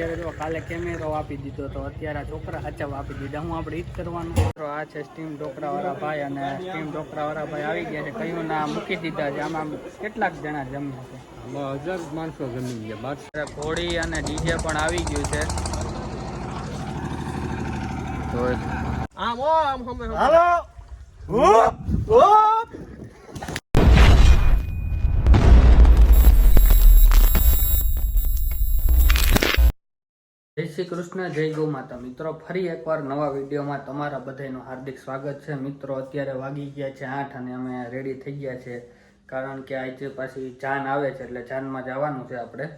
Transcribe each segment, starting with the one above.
અત્યારે જો કાલે કેમેરો આપી દીધો તો અત્યારે છોકરા હાચવ આપી દીધા. હું આપણે ઈજ કરવાનું. તો આ છે સ્ટીમ ઢોકળાવાળા ભાઈ અને સ્ટીમ ઢોકળા વાળા ભાઈ આવી ગયા છે. કયું ના મૂકી દીધા છે. આમાં કેટલાક જણા જમ્યા છે. હજાર માણસો જમી ગયા. બાર ઘોડી અને ડીજે પણ આવી ગયું છે. આમ ઓ આમ હમે હાલો? શ્રી કૃષ્ણ, જય ગૌ માતા મિત્રો, ફરી એકવાર નવા વિડીયોમાં તમારા બધાનું હાર્દિક સ્વાગત છે. મિત્રો, અત્યારે વાગી ગયા છે આઠ અને અમે રેડી થઈ ગયા છે, કારણ કે આજે પાછી જાન આવે છે, એટલે જાનમાં જવાનું છે આપણે.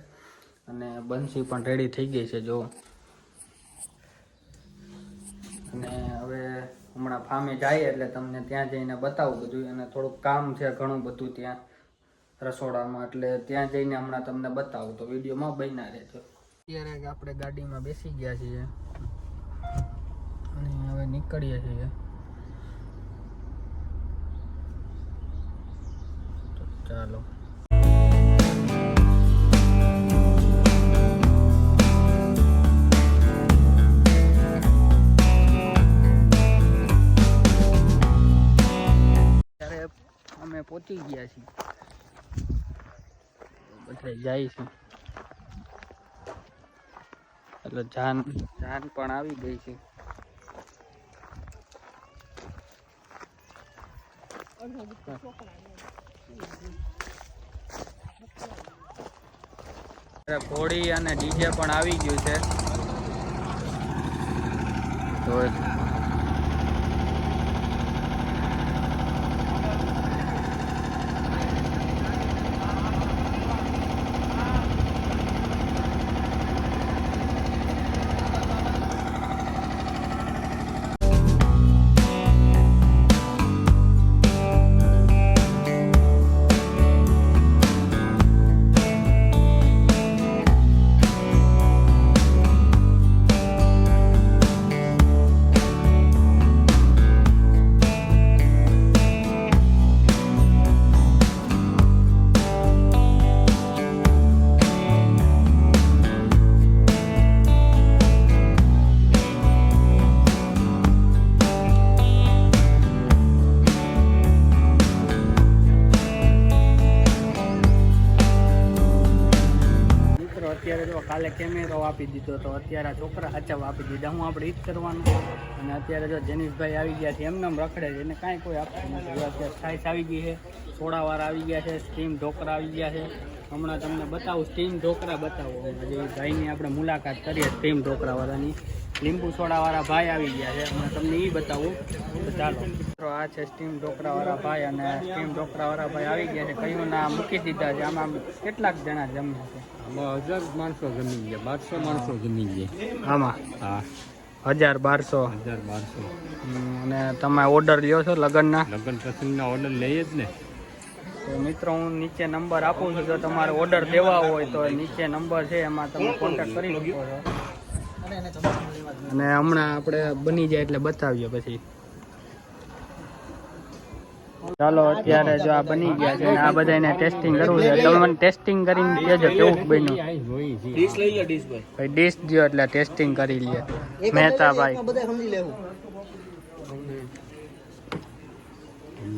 અને બંસી પણ રેડી થઈ ગઈ છે, જો. અને હવે હમણાં ફામે જાય, એટલે તમને ત્યાં જઈને બતાવું બધું. અને થોડુંક કામ છે ઘણું બધું ત્યાં, રસોડામાં, એટલે ત્યાં જઈને હમણાં તમને બતાવું. તો વિડીયોમાં બન્યા રહેજો. અત્યારે આપણે ગાડીમાં બેસી ગયા છીએ. અને હવે નીકળીએ છીએ. તો ચાલો. અમે પહોંચી ગયા છીએ. બધા જાય છે. એટલે જાન જાન પણ આવી ગઈ છે. ઘોડી અને ડીજે પણ આવી ગયું છે. તો કેમેરો આપી દીધો તો અત્યારે આ છોકરા હાચવ આપી દીધા. હું આપણે ઈજ કરવાનું. અને અત્યારે જો જેનિશભાઈ આવી ગયા છે, એમને એમ રખડે છે, એને કાંઈ કોઈ આપતું નથી. અત્યારે છાઈસ આવી ગઈ છે, સોડાવાળા આવી ગયા છે, સ્ટીમ ઢોકળા આવી ગયા છે. હમણાં તમને બતાવું, સ્ટીમ ઢોકળા બતાવો. હજી ભાઈની આપણે મુલાકાત કરીએ સ્ટીમ ઢોકળાવાળાની લીંબુ સોડાવાળા ભાઈ આવી ગયા છે. હમણાં તમને એ બતાવું. તો ચાલો. મિત્રો આ છે સ્ટીમ ઢોકળાવાળા ભાઈ અને સ્ટીમ ઢોકળાવાળા ભાઈ આવી ગયા છે. કયું ના મૂકી દીધા છે. આમાં કેટલાક જણા જમ્યા છે. આમાં હજાર માણસો જમી ગયા. બારસો માણસો જમી ગયા. આમાં? હા. હજાર બારસો. હજાર બારસો. અને તમે ઓર્ડર લ્યો છો લગ્નના? લગ્ન પ્રસંગના ઓર્ડર લઈએ જ ને. તો મિત્રો હું નીચે નંબર આપું છું. જો તમારે ઓર્ડર દેવા હોય તો નીચે નંબર છે એમાં તમે કોન્ટેક્ટ કરી શકો છો. અને હમણાં આપણે બની જાય એટલે બતાવીએ પછી. ચાલો અત્યારે જો આ બની ગયા છે અને આ બધાને ટેસ્ટિંગ કરવું છે. તમે મને ટેસ્ટિંગ કરીને કહેજો કેવું બન્યું. ડીશ લઈ લો ડીશ ભાઈ ડીશ ડિશ એટલે ટેસ્ટિંગ કરી લઈએ મહેતાભાઈ. બધા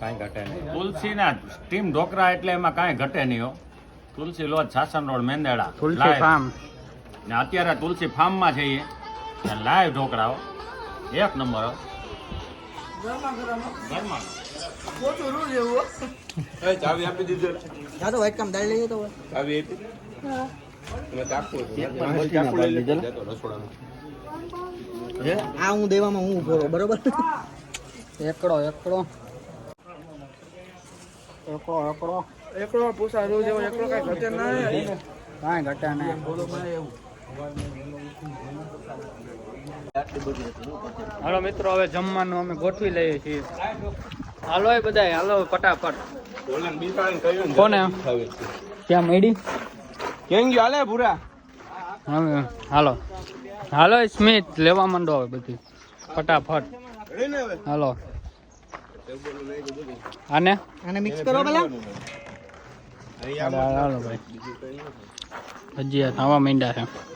કાંઈ ઘટે નહીં. તુલસીના સ્ટીમ ઢોકરા એટલે એમાં કાંઈ ઘટે નહીં હો. Tulsi lodge Sasan road Mendarda. Tulsi farm ને અત્યારે તુલસી ફાર્મમાં જઈએ લાઈવ ઢોકરા હો. એક નંબર હો. ઘરમાં. એ ચાવી આપી દીધો. જા તો વાઈટ કામ દાળ લઈએ તો ચાવી આપી. તમે ચાકુ ચાકુ લઈ લેજો. રસોડામાં. આ હું દેવામાં હું ઊભો બરોબર? એકડો એકડો. એકડો એકડો પૂછા રોજ એવો એકલો કઈ ઘટે ના કાંઈ ઘટા નહીં. બોલો એવું હાલો મિત્રો હવે જમવાનું અમે ગોઠવી લઈએ છીએ. હાલો એ બધા હાલો ફટાફટ. ને કોને? ક્યાં મેડી? કેમ ગયો? હાલે ભૂરા. હવે હાલો. હાલો સ્મિત લેવા માંડો હવે બધી. ફટાફટ. ને હાલો. આને? આને મિક્સ કરો પેલા. હજી ભાઈ માંડ્યા છે.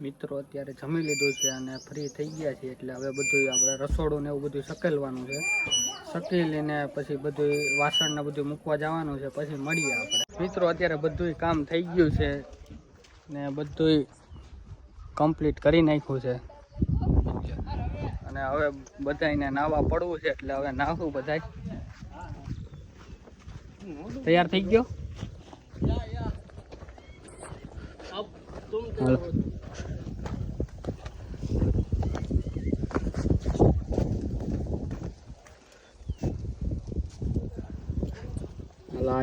મિત્રો, અત્યારે જમી લીધું છે અને ફ્રી થઈ ગયા છે એટલે હવે બધું આપણે રસોડું ને એવું બધું સકેલવાનું છે. સકેલીને પછી બધું વાસણ ને બધું મૂકવા જવાનું છે, પછી મળીએ આપણે. મિત્રો, અત્યારે બધું કામ થઈ ગયું છે ને બધું કમ્પ્લીટ કરી નાખ્યું છે. અને હવે બધાને નાવા પડવું છે, એટલે હવે નાહવું બધાય. તૈયાર થઈ ગયો?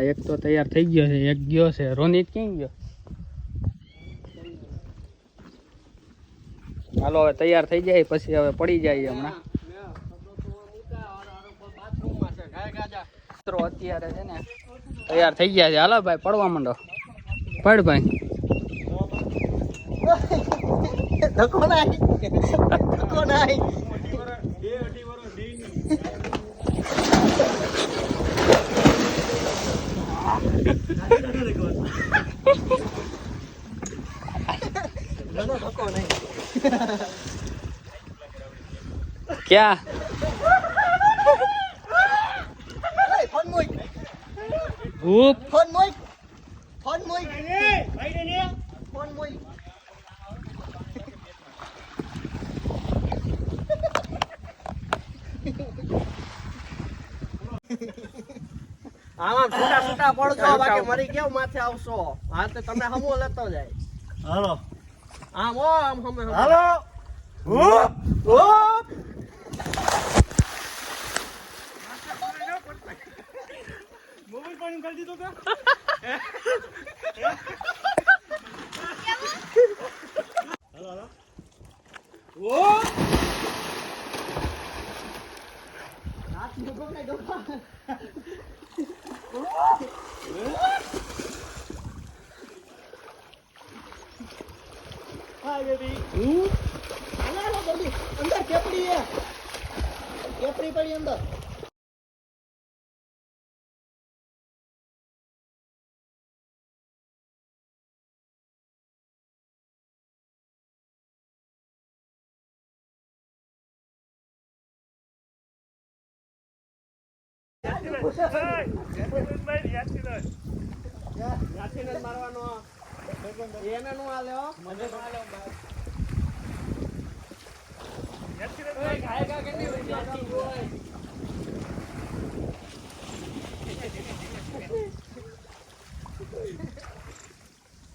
એક તો તૈયાર થઈ ગયો છે, એક ગયો છે. રોનિત ક્યાં ગયો? હાલો, હવે તૈયાર થઈ જાય, પછી હવે પડી જાય હમણાં. મિત્રો અત્યારે છે ને તૈયાર થઈ ગયા છે. હાલો ભાઈ પડવા માંડો. પડ ભાઈ. ક્યાં? ભૂપ ફોન મોઈ đi nè. ફોન મોઈ આમાં છૂટા છૂટા પડજો બાકી મરી કેવું માથે આવશો. હા તો તમે હમો લેતો જાય. હાલો. આમ ઓ આમ હમે. હાલો. અંદર કેપડી હે કેપડી પડી અંદર મારવાનો એને નું આલે હો મને નો આલે ગાયકા કેટલી વિડિયો હોય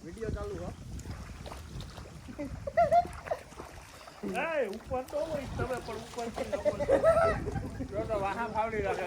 વિડિયો ચાલુ હો ઉપર તો હોય તમે પણ ઉપર જો ફાવડી રાખે.